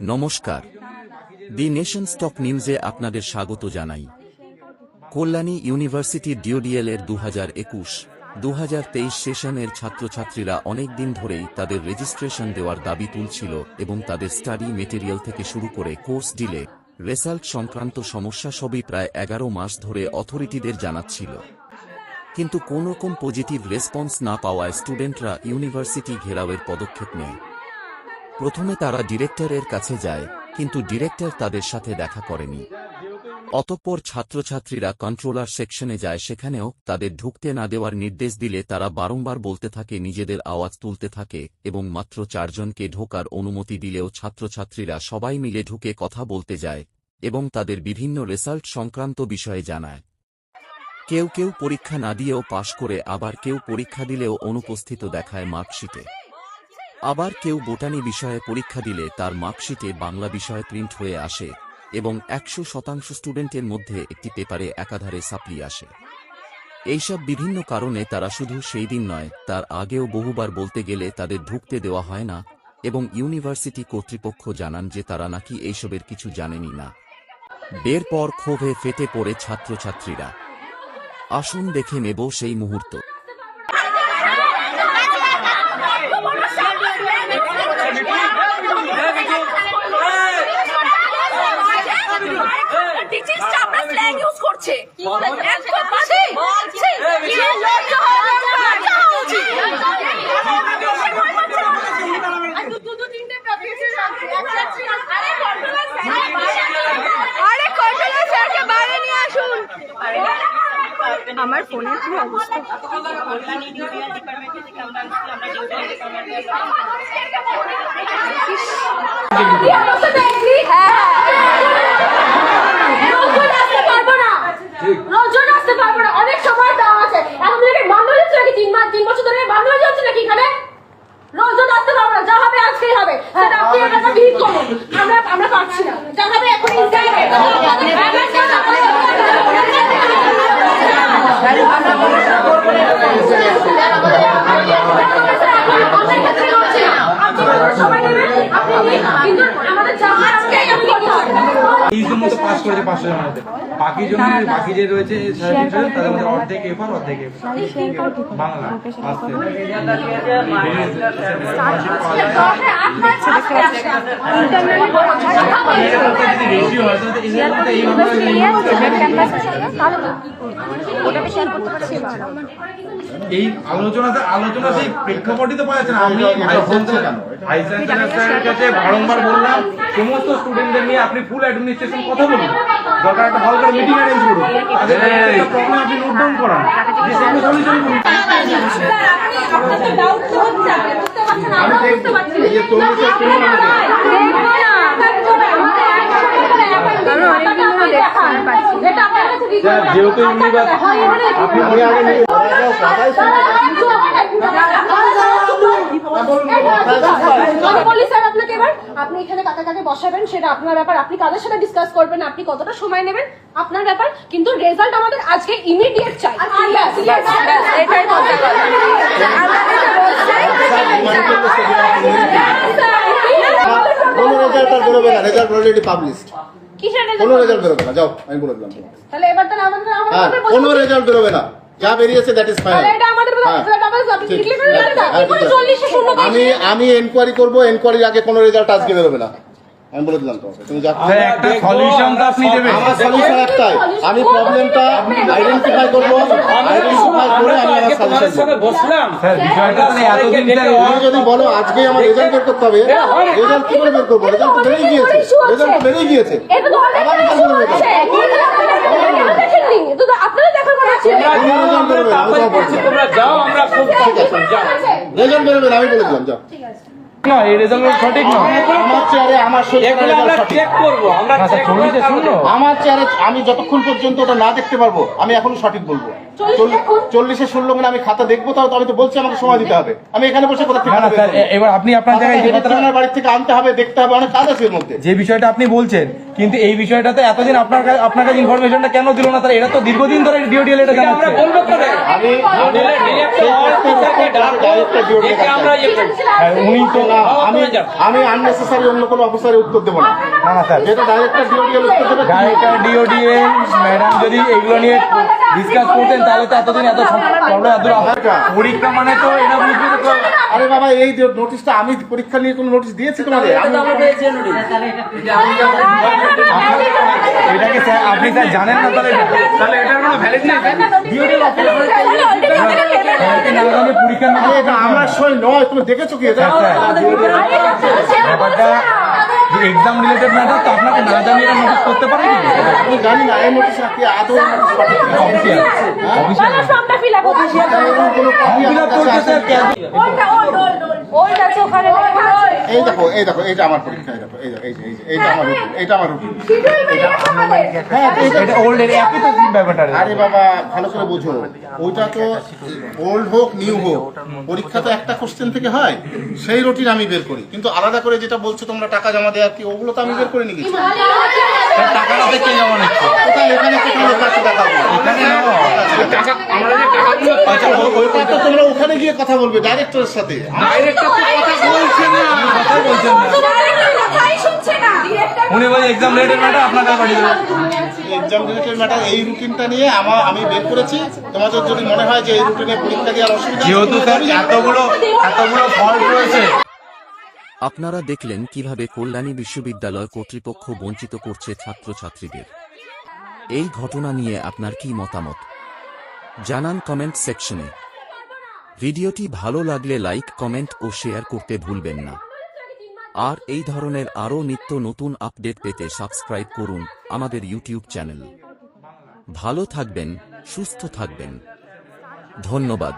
নমস্কার। দি nation stock নিউজে আপনাদের স্বাগত জানাই। কল্যাণী ইউনিভার্সিটির ডিওডিএল এর দু হাজার একুশ দু হাজার তেইশ সেশনের ছাত্রছাত্রীরা অনেক দিন ধরেই তাদের রেজিস্ট্রেশন দেওয়ার দাবি তুলছিল এবং তাদের স্টাডি মেটেরিয়াল থেকে শুরু করে কোর্স ডিলে রেজাল্ট সংক্রান্ত সমস্যা সবই প্রায় এগারো মাস ধরে অথরিটিদের জানাচ্ছিল। কিন্তু কোনোরকম পজিটিভ রেসপন্স না পাওয়ায় স্টুডেন্টরা ইউনিভার্সিটি ঘেরাওয়ের পদক্ষেপ নেয়। প্রথমে তারা ডিরেক্টরের কাছে যায়, কিন্তু ডিরেক্টর তাদের সাথে দেখা করেনি। অতঃপর ছাত্রছাত্রীরা কন্ট্রোলার সেকশনে যায়, সেখানেও তাদের ঢুকতে না দেওয়ার নির্দেশ দিলে তারা বারংবার বলতে থাকে, নিজেদের আওয়াজ তুলতে থাকে, এবং মাত্র চারজনকে ঢোকার অনুমতি দিলেও ছাত্রছাত্রীরা সবাই মিলে ঢুকে কথা বলতে যায়, এবং তাদের বিভিন্ন রেজাল্ট সংক্রান্ত বিষয়ে জানায়। কেউ কেউ পরীক্ষা না দিয়েও পাশ করে, আবার কেউ পরীক্ষা দিলেও অনুপস্থিত দেখায় মার্কশিটে। আবার কেউ বোটানি বিষয়ে পরীক্ষা দিলে তার মার্কশিটে বাংলা বিষয়ে প্রিন্ট হয়ে আসে এবং একশো শতাংশ স্টুডেন্টের মধ্যে একটি পেপারে একাধারে সাপ্লি আসে। এইসব বিভিন্ন কারণে তারা শুধু সেই দিন নয়, তার আগেও বহুবার বলতে গেলে তাদের ঢুকতে দেওয়া হয় না এবং ইউনিভার্সিটি কর্তৃপক্ষ জানান যে তারা নাকি এইসবের কিছু জানেনই না। বের পর ক্ষোভে ফেটে পড়ে ছাত্রছাত্রীরা। আসুন দেখে নেব সেই মুহূর্ত। উচিত। আরে কন্ট্রোলার স্যারকে বাইরে নিয়ে আসুন। আমার ফোনের কি অবস্থা? আসতে পারব না রোজ আসতে পারব না অনেক সময় দেওয়া আছে এখন থেকে বন্ধ হয়ে যাচ্ছে নাকি তিন মাস তিন বছর ধরে বন্ধ হয়ে যাচ্ছে নাকি এখানে রোজ রোজ আসতে পারব না যা হবে আজকেই হবে সেটা আপনি একটা ভিড় করুন আমরা আমরা পারছি না যা হবে এখন সময় নেবেন আপনি নিন, কিন্তু আমাদের যা হয় আজকেই আমি করতে হবে তিরিশজন মতো পাস করেছে পাঁচশো জনের মধ্যে বাকি জন বাকি যে রয়েছে সাড়ে তিনশো তাদের মধ্যে অর্ধেক এফার অর্ধেক এফ বাংলা আসতে হয় তাহলে এদের মধ্যে এইভাবে এই আলোচনাতে আলোচনা সেই প্রেক্ষাপটই তো পাওয়া যাচ্ছে না। আমি স্যারের কাছে বারংবার বললাম সমস্ত স্টুডেন্টদের নিয়ে আপনি ফুল অ্যাডমিনিস্ট্রেশন কথা বলুন। দরকার একটা হল করে মিটিং অ্যারেঞ্জ করুন। তাদের প্রবলেম আপনি নোট ডাউন করান। যে সেগুলো সলিউশন করুন আপনি বুঝতে পারছেন আমরা বুঝতে পারছি এই যে চল্লিশে যেহেতু আপনি আমি আগে আমি বলি স্যার আপনাকে এবার আপনি এখানে কাকে কাকে বসাবেন সেটা আপনার ব্যাপার আপনি কাদের সাথে ডিসকাস করবেন আপনি কতটা সময় নেবেন আপনার ব্যাপার কিন্তু রেজাল্ট আমাদের আজকে ইমিডিয়েট চাই রেজাল্ট অলরেডি পাবলিশড কোনো রেজাল্ট রেজাল্ট বেরোবে না যাও আমি বলে দিলাম তোমাকে তাহলে এবার তাহলে আমাদের হ্যাঁ কোনো রেজাল্ট বেরোবে না যা বেরিয়েছে দ্যাট ইজ ফাইনাল হ্যাঁ। হ্যাঁ, আমি আমি এনকোয়ারি করব এনকোয়ারির আগে কোনো রেজাল্ট আজকে বেরোবে না আমি বলে দিলাম তোমাকে তুমি যা একটা সলিউশন তো আপনি দেবেন আমার সলিউশন একটাই আমি প্রবলেমটা আইডেন্টিফাই করব আইডেন্টিফাই করে আমি আমার বসলাম। স্যার বিষয়টা আপনি এতদিন ধরে তুমি যদি বলো আজকে আমার রেজাল্ট বের করতে হবে রেজাল্ট কি করে বের করব? রেজাল্ট তো বেরিয়ে গিয়েছে রেজাল্ট তো বেরিয়ে গিয়েছে। এটা তো আবার রেজাল্ট বেরোবে না। দেখেননি। এটা দেখার কথা আছে কোনো রেজাল্ট বেরোবে না আমি তোমাকে বলছি তোমরা যাও আমরা খুব যাও রেজাল্ট বেরোবে আমি বলে দিলাম যাও। না এই রেজাল্ট সঠিক না। আমার চেয়ারে আমার এগুলো আমরা চেক করব আমরা আচ্ছা চেক চল্লিশে আমার চেয়ারে আমি যতক্ষণ পর্যন্ত ওটা না দেখতে পারব আমি এখনও সঠিক বলব। চল্লিশে? ষোলো মানে আমি খাতা দেখব তাও তো আমি তো বলছি আমাকে সময় দিতে হবে। আমি এখানে বসে কোথা থেকে না না স্যার এ- এবার আপনি আপনার জায়গায় যে কথাটা আপনার বাড়ি থেকে আনতে হবে দেখতে হবে অনেক কাজ আছে এর মধ্যে। যে বিষয়টা আপনি বলছেন কিন্তু এই বিষয়টাতে এতদিন আপনার কাছে আপনার কাছে ইনফরমেশনটা কেন দিল না তারা এটা তো দীর্ঘদিন ধরে ডিওডিএল এটা আমরা জানাচ্ছে। বলব তো আমি আমরা উনি তো আমি আমি আননেসেসারি অন্য কোনো অফিসারে উত্তর দেবো না। না না স্যার। যেটা ডাইরেক্টর ডিওডিএল উত্তর দেবে ডাইরেক্টর ম্যাডাম যদি এগুলো নিয়ে ডিসকাস করতেন তাহলে তো এতদিন এত প্রবলেম এত পরীক্ষা মানে তো এটা বুঝতে তো আরে বাবা এই যে নোটিশটা আমি পরীক্ষা নিয়ে কোনো নোটিশ দিয়েছি তোমাদের আমি এটাকে স্যার আপনি স্যার জানেন না তাহলে তাহলে এটার কোনো ভ্যালিড নেই পরীক্ষা না এটা আমার সই নয় তুমি দেখেছ কি এটা ব্যাপারটা এক্সাম রিলেটেড ম্যাটার তো আপনাকে না জানিয়ে নোটিস করতে পারেন আমি জানি না এই নোটিশ কি আদৌ অফিসিয়াল অফিসিয়াল ফর্মটা fill up করো। কোনো copy ফিল আপ করতে। স্যার ওইটা, ওই, ওই, ওই, ওইটা আছে ওখানে। এই দেখো এই দেখো এইটা আমার পরীক্ষা এই দেখো এই এই যে, এই যে, এইটা আমার রুটিন এইটা আমার রুটিন। হ্যাঁ এটা ওল্ড এর একই তো ব্যাপারটা আরে বাবা ভালো করে বোঝো। ওইটা তো ওল্ড হোক নিউ হোক পরীক্ষা তো একটা কোশ্চেন থেকে হয় সেই রুটিন আমি বের করি। কিন্তু আলাদা করে যেটা বলছো তোমরা টাকা জমা দেওয়ার কি ওগুলো তো আমি বের করে নিয়ে গেছি টাকাটা থেকে জমা নিচ্ছে? কোথায় এখানে কোথায় লেখা আছে টাকা এখানে টাকা আমরা যে টাকাগুলো আচ্ছা ও- ওইটা তো তোমরা ওখানে গিয়ে কথা বলবে ডাইরেক্টরের সাথে। ডাইরেক্ট কথা বলছে না। কথা বলছেন না। কথাই শুনছে না। উনি বলে এক্সাম রিলেটেড ম্যাটার আপনাকে পাঠিয়ে দেবো এক্সাম রিলেটেড ম্যাটার এই রুটিনটা নিয়ে আমার আমি বের করেছি। তোমাদের যদি মনে হয় যে এই রুটিনে পরীক্ষা দেওয়ার অসুবিধা যেহেতু স্যার এতগুলো এতগুলো ফল্ট রয়েছে। আপনারা দেখলেন কীভাবে কল্যাণী বিশ্ববিদ্যালয় কর্তৃপক্ষ বঞ্চিত করছে ছাত্রছাত্রীদের। এই ঘটনা নিয়ে আপনার কি মতামত? জানান কমেন্ট সেকশনে ভিডিওটি ভালো লাগলে লাইক কমেন্ট ও শেয়ার করতে ভুলবেন না। আর এই ধরনের আরও নিত্য নতুন আপডেট পেতে সাবস্ক্রাইব করুন আমাদের ইউটিউব চ্যানেল। ভালো থাকবেন, সুস্থ থাকবেন। ধন্যবাদ।